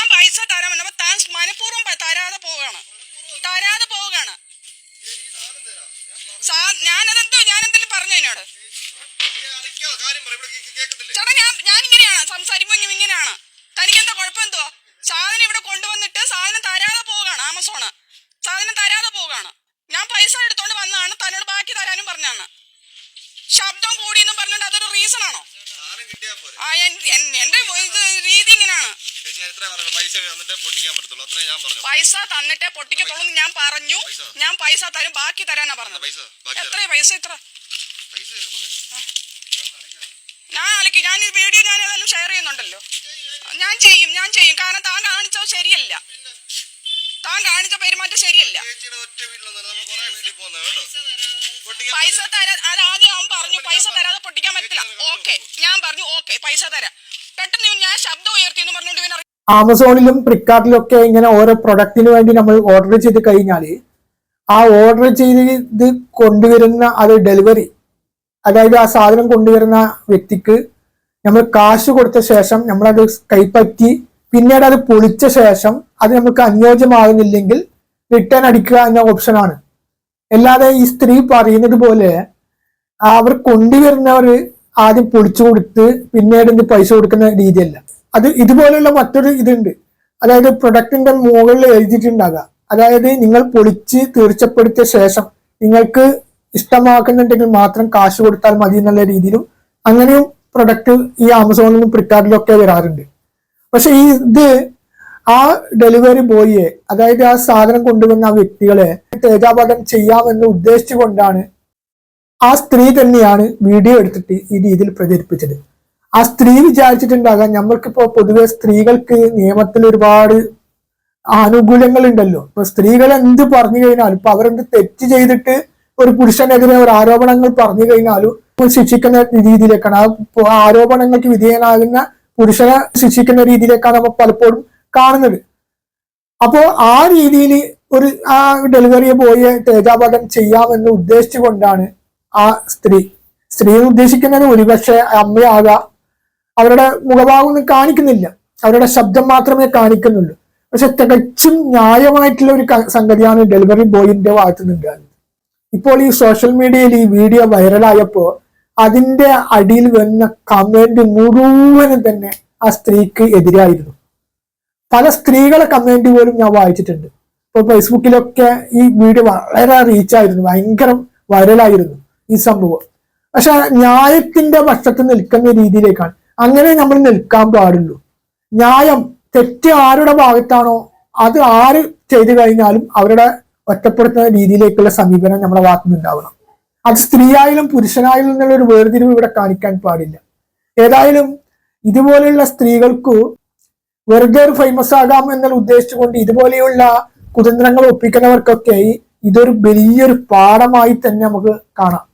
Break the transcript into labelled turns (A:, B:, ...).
A: ഞാൻ പൈസ തരാൻ അപ്പൊ താൻ മനഃപൂർവം തരാതെ പോവുകയാണ്. തരാതെ പോവുകയാണ്. സാ- ഞാനതെന്തോ ഞാനെന്തെങ്കിലും പറഞ്ഞു എന്നോട്? ചേട്ടാ ഞാൻ ഞാൻ ഇങ്ങനെയാണ് ഞാൻ ഇങ്ങനെയാണ്. തനിക്ക് എന്താ കുഴപ്പം എന്തുവാ സാധനം ഇവിടെ കൊണ്ടുവന്നിട്ട് സാധനം തരാതെ പോവുകയാണ് ആമസോണ്. സാധനം തരാതെ പോവുകയാണ്. ഞാൻ പൈസ എടുത്തോണ്ട് വന്നതാണ്. തന്നോട് ബാക്കി തരാനും പറഞ്ഞാണ്. ശബ്ദം കൂടിയെന്നും പറഞ്ഞുകൊണ്ട് അതൊരു റീസൺ ആണോ? ആ എന്റെ ഇത് രീതി ഇങ്ങനെയാണ്
B: പൈസ തന്നിട്ടേ പൊട്ടിക്കാൻ പറ്റത്തുള്ളൂ. അത്രേ ഞാൻ പറഞ്ഞു.
A: പൈസ തന്നിട്ടേ പൊട്ടിക്കത്തുള്ളൂ ഞാൻ പറഞ്ഞു.
B: പൈസ.
A: ഞാൻ പൈസ തരും ബാക്കി തരാനാ പറഞ്ഞു എത്ര
B: പൈസ ഇത്ര?
A: ഞാൻ അലക്കി ഞാൻ ഈ വീഡിയോ ഞാൻ ഏതായാലും ഷെയർ ചെയ്യുന്നുണ്ടല്ലോ. ഞാൻ ചെയ്യും ഞാൻ ചെയ്യും. കാരണം താൻ കാണിച്ചോ ശരിയല്ല. താൻ കാണിച്ച പെരുമാറ്റം ശരിയല്ല. പൈസ തരാ അത് ആദ്യം അവൻ പറഞ്ഞു പൈസ തരാതെ പൊട്ടിക്കാൻ പറ്റില്ല. ഓക്കെ. ഞാൻ പറഞ്ഞു ഓക്കെ പൈസ തരാം. പെട്ടെന്ന് ഞാൻ ശബ്ദം ഉയർത്തി എന്ന് പറഞ്ഞുകൊണ്ട് ഇവൻ
C: ആമസോണിലും ഫ്ലിപ്കാർട്ടിലും ഒക്കെ ഇങ്ങനെ ഓരോ പ്രൊഡക്റ്റിന് വേണ്ടി നമ്മൾ ഓർഡർ ചെയ്ത് കഴിഞ്ഞാൽ ആ ഓർഡർ ചെയ്ത് ഇത് കൊണ്ടുവരുന്ന അത് ഡെലിവറി അതായത് ആ സാധനം കൊണ്ടുവരുന്ന വ്യക്തിക്ക് നമ്മൾ കാശ് കൊടുത്ത ശേഷം നമ്മളത് കൈപ്പറ്റി പിന്നീട് അത് പൊളിച്ച ശേഷം അത് നമുക്ക് അനുയോജ്യമാകുന്നില്ലെങ്കിൽ റിട്ടേൺ അടിക്കുക എന്ന ഓപ്ഷനാണ് അല്ലാതെ ഈ സ്ത്രീ പറയുന്നത് പോലെ അവർ കൊണ്ടുവരുന്നവർ ആദ്യം പൊളിച്ചു കൊടുത്ത് പിന്നീട് ഇത് പൈസ കൊടുക്കുന്ന രീതിയല്ല. അത് ഇതുപോലെയുള്ള മറ്റൊരു ഇതുണ്ട്. അതായത് പ്രൊഡക്റ്റിന്റെ മുകളിൽ എഴുതിയിട്ടുണ്ടാകാം. അതായത് നിങ്ങൾ പൊളിച്ച് തീർച്ചപ്പെടുത്തിയ ശേഷം നിങ്ങൾക്ക് ഇഷ്ടമാക്കുന്നുണ്ടെങ്കിൽ മാത്രം കാശ് കൊടുത്താൽ മതി എന്നുള്ള രീതിയിലും അങ്ങനെയും പ്രൊഡക്റ്റ് ഈ ആമസോണിലും ഫ്ലിപ്കാർട്ടിലും ഒക്കെ വരാറുണ്ട്. പക്ഷെ ഈ ഇത് ആ ഡെലിവറി ബോയിയെ അതായത് ആ സാധനം കൊണ്ടുവന്ന ആ വ്യക്തികളെ തേജാപാഠം ചെയ്യാമെന്ന് ഉദ്ദേശിച്ചുകൊണ്ടാണ് ആ സ്ത്രീ തന്നെയാണ് വീഡിയോ എടുത്തിട്ട് ഈ രീതിയിൽ പ്രചരിപ്പിച്ചത്. ആ സ്ത്രീ വിചാരിച്ചിട്ടുണ്ടാകാം നമ്മൾക്കിപ്പോ പൊതുവെ സ്ത്രീകൾക്ക് നിയമത്തിൽ ഒരുപാട് ആനുകൂല്യങ്ങൾ ഉണ്ടല്ലോ ഇപ്പൊ സ്ത്രീകൾ എന്ത് പറഞ്ഞു കഴിഞ്ഞാലും ഇപ്പൊ അവരെന്ത് തെറ്റ് ചെയ്തിട്ട് ഒരു പുരുഷനെതിരെ ഒരു ആരോപണങ്ങൾ പറഞ്ഞു കഴിഞ്ഞാലും ശിക്ഷിക്കുന്ന രീതിയിലേക്കാണ്. ആ ആരോപണങ്ങൾക്ക് വിധേയനാകുന്ന പുരുഷനെ ശിക്ഷിക്കുന്ന രീതിയിലേക്കാണ് നമ്മൾ പലപ്പോഴും കാണുന്നത്. അപ്പോ ആ രീതിയിൽ ഒരു ആ ഡെലിവറി ബോയിയെ തേജാപാഠം ചെയ്യാമെന്ന് ഉദ്ദേശിച്ചുകൊണ്ടാണ് ആ സ്ത്രീ. സ്ത്രീ ഉദ്ദേശിക്കുന്നത് ഒരുപക്ഷെ അമ്മയാകാം. അവരുടെ മുഖഭാവം കാണിക്കുന്നില്ല. അവരുടെ ശബ്ദം മാത്രമേ കാണിക്കുന്നുള്ളൂ. പക്ഷെ തികച്ചും ന്യായമായിട്ടുള്ള ഒരു സംഗതിയാണ് ഡെലിവറി ബോയിന്റെ ഭാഗത്ത് നിന്നുണ്ടാകുന്നത് ഇപ്പോൾ ഈ സോഷ്യൽ മീഡിയയിൽ ഈ വീഡിയോ വൈറലായപ്പോ അതിന്റെ അടിയിൽ വന്ന കമന്റ് മുഴുവനും തന്നെ ആ സ്ത്രീക്ക് എതിരായിരുന്നു. പല സ്ത്രീകളെ കമ്മ്യൂണിറ്റി പോലും ഞാൻ വായിച്ചിട്ടുണ്ട്. ഇപ്പൊ ഫേസ്ബുക്കിലൊക്കെ ഈ വീഡിയോ വളരെ റീച്ചായിരുന്നു ഭയങ്കര വൈറലായിരുന്നു ഈ സംഭവം. പക്ഷെ ന്യായത്തിന്റെ പക്ഷത്ത് നിൽക്കുന്ന രീതിയിലേക്കാണ്. അങ്ങനെ നമ്മൾ നിൽക്കാൻ പാടുള്ളൂ. ന്യായം തെറ്റ് ആരുടെ ഭാഗത്താണോ അത് ആര് ചെയ്തു കഴിഞ്ഞാലും അവരുടെ ഒറ്റപ്പെടുത്തുന്ന രീതിയിലേക്കുള്ള സമീപനം നമ്മുടെ ഭാഗത്തു നിന്നുണ്ടാവണം അത് സ്ത്രീയായാലും പുരുഷനായാലും എന്നുള്ള ഒരു വേർതിരിവ് ഇവിടെ കാണിക്കാൻ പാടില്ല. ഏതായാലും ഇതുപോലെയുള്ള സ്ത്രീകൾക്ക് വെറുതെ ഒരു ഫേമസ് ആകാം എന്നുള്ള ഉദ്ദേശിച്ചുകൊണ്ട് ഇതുപോലെയുള്ള കുതന്ത്രങ്ങൾ ഒപ്പിക്കുന്നവർക്കൊക്കെ ഇതൊരു വലിയൊരു പാഠമായി തന്നെ നമുക്ക് കാണാം.